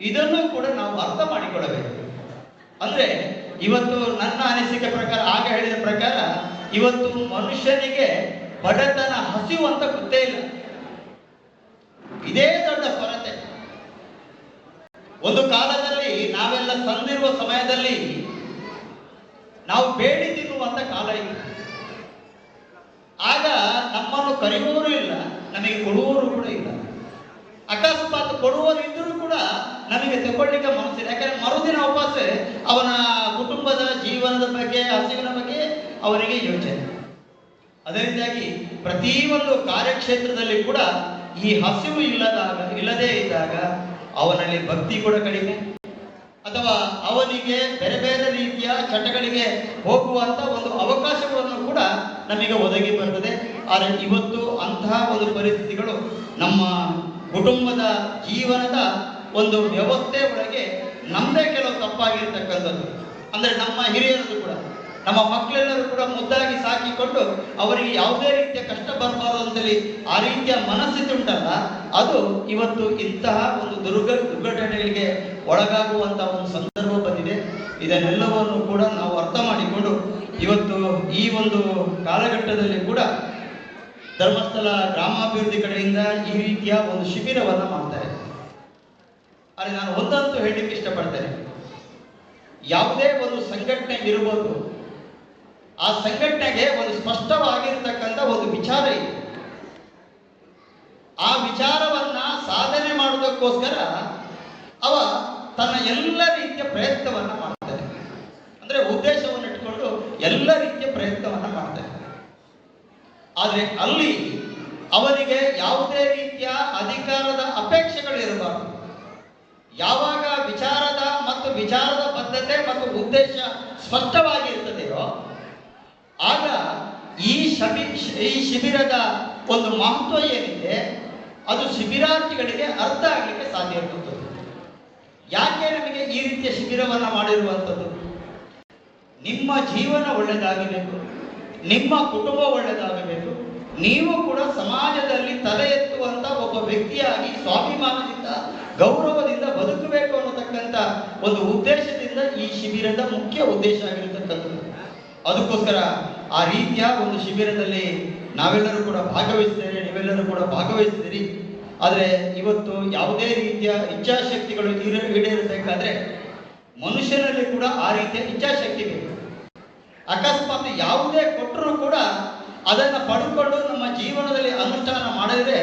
ಇದನ್ನು ಕೂಡ ನಾವು ಅರ್ಥ ಮಾಡಿಕೊಳ್ಳಬೇಕು. ಅಂದ್ರೆ ಇವತ್ತು ನನ್ನ ಅನಿಸಿಕೆ ಪ್ರಕಾರ, ಆಗ ಹೇಳಿದ ಪ್ರಕಾರ, ಇವತ್ತು ಮನುಷ್ಯನಿಗೆ ಬಡತನ ಹಸಿವು ಅಂತ ಗೊತ್ತೇ ಇಲ್ಲ. ಇದೇ ದೊಡ್ಡ ಕೊರತೆ. ಒಂದು ಕಾಲದಲ್ಲಿ ನಾವೆಲ್ಲ ತಂದಿರುವ ಸಮಯದಲ್ಲಿ ನಾವು ಬೇಡಿ ತಿನ್ನುವಂತ ಕಾಲ ಇಲ್ಲ ಆಗ ನಮ್ಮನ್ನು ಕರೆಯುವವರು ಇಲ್ಲ, ನಮಗೆ ಕೊಡುವವರು ಕೂಡ ಇಲ್ಲ. ಅಕಸ್ಮಾತ್ ಕೊಡುವವರು ಇದ್ದರೂ ಕೂಡ ನಮಗೆ ತಗೊಳ್ಳಿಕ್ಕೆ ಮನಸ್ಸಿಲ್ಲ ಯಾಕಂದ್ರೆ ಮರುದಿನ ವಾಪಸ್ ಅವನ ಕುಟುಂಬದ ಜೀವನದ ಬಗ್ಗೆ, ಹಸಿವಿನ ಬಗ್ಗೆ ಅವರಿಗೆ ಯೋಚನೆ ಅದರಿಂದಾಗಿ ಪ್ರತಿಯೊಂದು ಕಾರ್ಯಕ್ಷೇತ್ರದಲ್ಲಿ ಕೂಡ ಈ ಹಸಿವು ಇಲ್ಲದಾಗ ಇಲ್ಲದೇ ಇದ್ದಾಗ ಅವನಲ್ಲಿ ಭಕ್ತಿ ಕೂಡ ಕಡಿಮೆ. ಅಥವಾ ಅವನಿಗೆ ಬೇರೆ ಬೇರೆ ರೀತಿಯ ಚಟಗಳಿಗೆ ಹೋಗುವಂತ ಒಂದು ಅವಕಾಶಗಳನ್ನು ಕೂಡ ನಮಗೆ ಒದಗಿ ಬರ್ತದೆ. ಆದರೆ ಇವತ್ತು ಅಂತಹ ಒಂದು ಪರಿಸ್ಥಿತಿಗಳು ನಮ್ಮ ಕುಟುಂಬದ ಜೀವನದ ಒಂದು ವ್ಯವಸ್ಥೆ ಒಳಗೆ ನಮ್ಮದೇ ಕೆಲವು ತಪ್ಪಾಗಿರ್ತಕ್ಕಂಥದ್ದು. ಅಂದ್ರೆ ನಮ್ಮ ಹಿರಿಯರದು ಕೂಡ. ನಮ್ಮ ಮಕ್ಕಳೆಲ್ಲರೂ ಕೂಡ ಮುದ್ದಾಗಿ ಸಾಕಿಕೊಂಡು ಅವರಿಗೆ ಯಾವುದೇ ರೀತಿಯ ಕಷ್ಟ ಬರಬಾರದು ಅಂತೇಳಿ ಆ ರೀತಿಯ ಮನಸ್ಥಿತಿ ಉಂಟಲ್ಲ ಅದು ಇವತ್ತು ಇಂತಹ ಒಂದು ದುರ್ಗ ದುರ್ಘಟನೆಗಳಿಗೆ ಒಳಗಾಗುವಂತಹ ಒಂದು ಸಂದರ್ಭ ಬಂದಿದೆ. ಇದನ್ನೆಲ್ಲವನ್ನು ಕೂಡ ನಾವು ಅರ್ಥ ಮಾಡಿಕೊಂಡು ಇವತ್ತು ಈ ಒಂದು ಕಾಲಘಟ್ಟದಲ್ಲಿ ಕೂಡ ಧರ್ಮಸ್ಥಳ ಗ್ರಾಮಾಭಿವೃದ್ಧಿ ಕಡೆಯಿಂದ ಈ ರೀತಿಯ ಒಂದು ಶಿಬಿರವನ್ನು ಮಾಡ್ತಾರೆ ಆದರೆ ನಾನು ಒಂದಂತೂ ಹೇಳಲಿಕ್ಕೆ ಇಷ್ಟಪಡ್ತೇನೆ. ಯಾವುದೇ ಒಂದು ಸಂಘಟನೆ ಇರಬಹುದು ಆ ಸಂಘಟನೆಗೆ ಒಂದು ಸ್ಪಷ್ಟವಾಗಿರ್ತಕ್ಕಂಥ ಒಂದು ವಿಚಾರ ಇದೆ. ಆ ವಿಚಾರವನ್ನ ಸಾಧನೆ ಮಾಡುವುದಕ್ಕೋಸ್ಕರ ಅವ ತನ್ನ ಎಲ್ಲ ರೀತಿಯ ಪ್ರಯತ್ನವನ್ನ ಮಾಡ್ತಾನೆ. ಅಂದ್ರೆ ಉದ್ದೇಶವನ್ನು ಇಟ್ಕೊಂಡು ಎಲ್ಲ ರೀತಿಯ ಪ್ರಯತ್ನವನ್ನ ಮಾಡ್ತಾನೆ. ಆದರೆ ಅಲ್ಲಿ ಅವನಿಗೆ ಯಾವುದೇ ರೀತಿಯ ಅಧಿಕಾರದ ಅಪೇಕ್ಷೆಗಳು ಇರಬಾರದು. ಯಾವಾಗ ವಿಚಾರದ ಮತ್ತು ವಿಚಾರದ ಬದ್ಧತೆ ಮತ್ತು ಉದ್ದೇಶ ಸ್ಪಷ್ಟವಾಗಿ ಇರ್ತದೆಯೋ ಆಗ ಈ ಶಬಿ ಈ ಶಿಬಿರದ ಒಂದು ಮಹತ್ವ ಏನಿದೆ, ಅದು ಶಿಬಿರಾರ್ಥಿಗಳಿಗೆ ಅರ್ಥ ಆಗಲಿಕ್ಕೆ ಸಾಧ್ಯ ಇರುತ್ತದೆ ಯಾಕೆ ನಮಗೆ ಈ ರೀತಿಯ ಶಿಬಿರವನ್ನು ಮಾಡಿರುವಂಥದ್ದು? ನಿಮ್ಮ ಜೀವನ ಒಳ್ಳೆಯದಾಗಬೇಕು ನಿಮ್ಮ ಕುಟುಂಬ ಒಳ್ಳೆಯದಾಗಬೇಕು ನೀವು ಕೂಡ ಸಮಾಜದಲ್ಲಿ ತಲೆ ಎತ್ತುವಂತ ಒಬ್ಬ ವ್ಯಕ್ತಿಯಾಗಿ ಸ್ವಾಭಿಮಾನದಿಂದ ಗೌರವದಿಂದ ಬದುಕಬೇಕು ಅನ್ನತಕ್ಕಂಥ ಒಂದು ಉದ್ದೇಶದಿಂದ ಈ ಶಿಬಿರದ ಮುಖ್ಯ ಉದ್ದೇಶ ಆಗಿರತಕ್ಕಂಥದ್ದು. ಅದಕ್ಕೋಸ್ಕರ ಆ ರೀತಿಯ ಒಂದು ಶಿಬಿರದಲ್ಲಿ ನಾವೆಲ್ಲರೂ ಕೂಡ ಭಾಗವಹಿಸಿದ್ದೇವೆ ನೀವೆಲ್ಲರೂ ಕೂಡ ಭಾಗವಹಿಸಿದಿರಿ. ಆದರೆ ಇವತ್ತು ಯಾವುದೇ ರೀತಿಯ ಇಚ್ಛಾಶಕ್ತಿಗಳು ಈಡ ಈಡೇರಬೇಕಾದ್ರೆ ಮನುಷ್ಯನಲ್ಲಿ ಕೂಡ ಆ ರೀತಿಯ ಇಚ್ಛಾಶಕ್ತಿ ಬೇಕು. ಅಕಸ್ಮಾತ್ ಯಾವುದೇ ಕೊಟ್ಟರೂ ಕೂಡ ಅದನ್ನು ಪಡ್ಕೊಂಡು ನಮ್ಮ ಜೀವನದಲ್ಲಿ ಅನುಷ್ಠಾನ ಮಾಡಿದ್ರೆ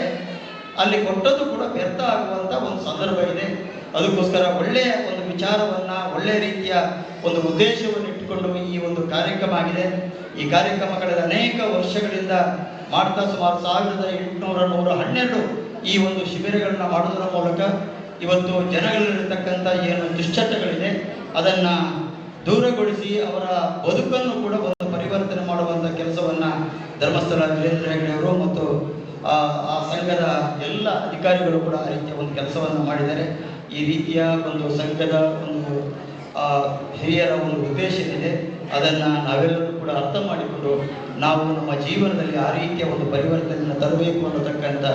ಅಲ್ಲಿ ಕೊಟ್ಟದ್ದು ಕೂಡ ವ್ಯರ್ಥ ಆಗುವಂತ ಒಂದು ಸಂದರ್ಭ ಇದೆ. ಅದಕ್ಕೋಸ್ಕರ ಒಳ್ಳೆಯ ಒಂದು ವಿಚಾರವನ್ನ, ಒಳ್ಳೆಯ ರೀತಿಯ ಒಂದು ಉದ್ದೇಶವನ್ನು ಇಟ್ಟುಕೊಂಡು ಈ ಒಂದು ಕಾರ್ಯಕ್ರಮ ಆಗಿದೆ. ಈ ಕಾರ್ಯಕ್ರಮ ಕಳೆದ ಅನೇಕ ವರ್ಷಗಳಿಂದ ಮಾಡ್ತಾ ಸುಮಾರು ಸಾವಿರದ ಎಂಟುನೂರ ನೂರ ಹನ್ನೆರಡು ಈ ಒಂದು ಶಿಬಿರಗಳನ್ನ ಮಾಡುವುದರ ಮೂಲಕ ಇವತ್ತು ಜನಗಳಲ್ಲಿರ್ತಕ್ಕಂಥ ಏನು ದುಶ್ಚಟಗಳಿದೆ, ಅದನ್ನ ದೂರಗೊಳಿಸಿ ಅವರ ಬದುಕನ್ನು ಕೂಡ ಒಂದು ಪರಿವರ್ತನೆ ಮಾಡುವಂತ ಕೆಲಸವನ್ನ ಧರ್ಮಸ್ಥಳ ವೀರೇಂದ್ರ ಹೆಗ್ಡೆ ಅವರು ಮತ್ತು ಆ ಸಂಘದ ಎಲ್ಲ ಅಧಿಕಾರಿಗಳು ಕೂಡ ಆ ರೀತಿಯ ಒಂದು ಕೆಲಸವನ್ನು ಮಾಡಿದ್ದಾರೆ. ಈ ರೀತಿಯ ಒಂದು ಸಂಘದ ಒಂದು ಹಿರಿಯರ ಒಂದು ಉದ್ದೇಶ ಏನಿದೆ, ಅದನ್ನು ನಾವೆಲ್ಲರೂ ಕೂಡ ಅರ್ಥ ಮಾಡಿಕೊಂಡು ನಾವು ನಮ್ಮ ಜೀವನದಲ್ಲಿ ಆ ರೀತಿಯ ಒಂದು ಪರಿವರ್ತನೆಯನ್ನು ತರಬೇಕು ಅನ್ನತಕ್ಕಂಥ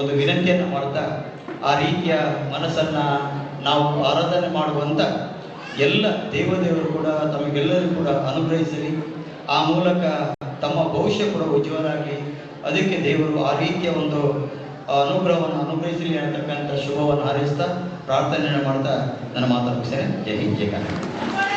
ಒಂದು ವಿನಂತಿಯನ್ನು ಮಾಡ್ತಾ, ಆ ರೀತಿಯ ಮನಸ್ಸನ್ನು ನಾವು ಆರಾಧನೆ ಮಾಡುವಂಥ ಎಲ್ಲ ದೇವದೇವರು ಕೂಡ ತಮಗೆಲ್ಲರೂ ಕೂಡ ಅನುಗ್ರಹಿಸಲಿ. ಆ ಮೂಲಕ ತಮ್ಮ ಭವಿಷ್ಯ ಕೂಡ ಉಜ್ವಲ ಆಗಲಿ ಅದಕ್ಕೆ ದೇವರು ಆ ರೀತಿಯ ಒಂದು ಅನುಗ್ರಹವನ್ನು ಅನುಗ್ರಹಿಸಲಿ ಅನ್ನತಕ್ಕಂಥ ಶುಭವನ್ನು ಹಾರೈಸ್ತಾ ಪ್ರಾರ್ಥನೆಯನ್ನು ಮಾಡ್ತಾ ನನ್ನ ಮಾತಾಡ್ತೇನೆ ಜಯ ಜೈ ಹಿಂದ್, ಜೈ ಕನ್ನಡ.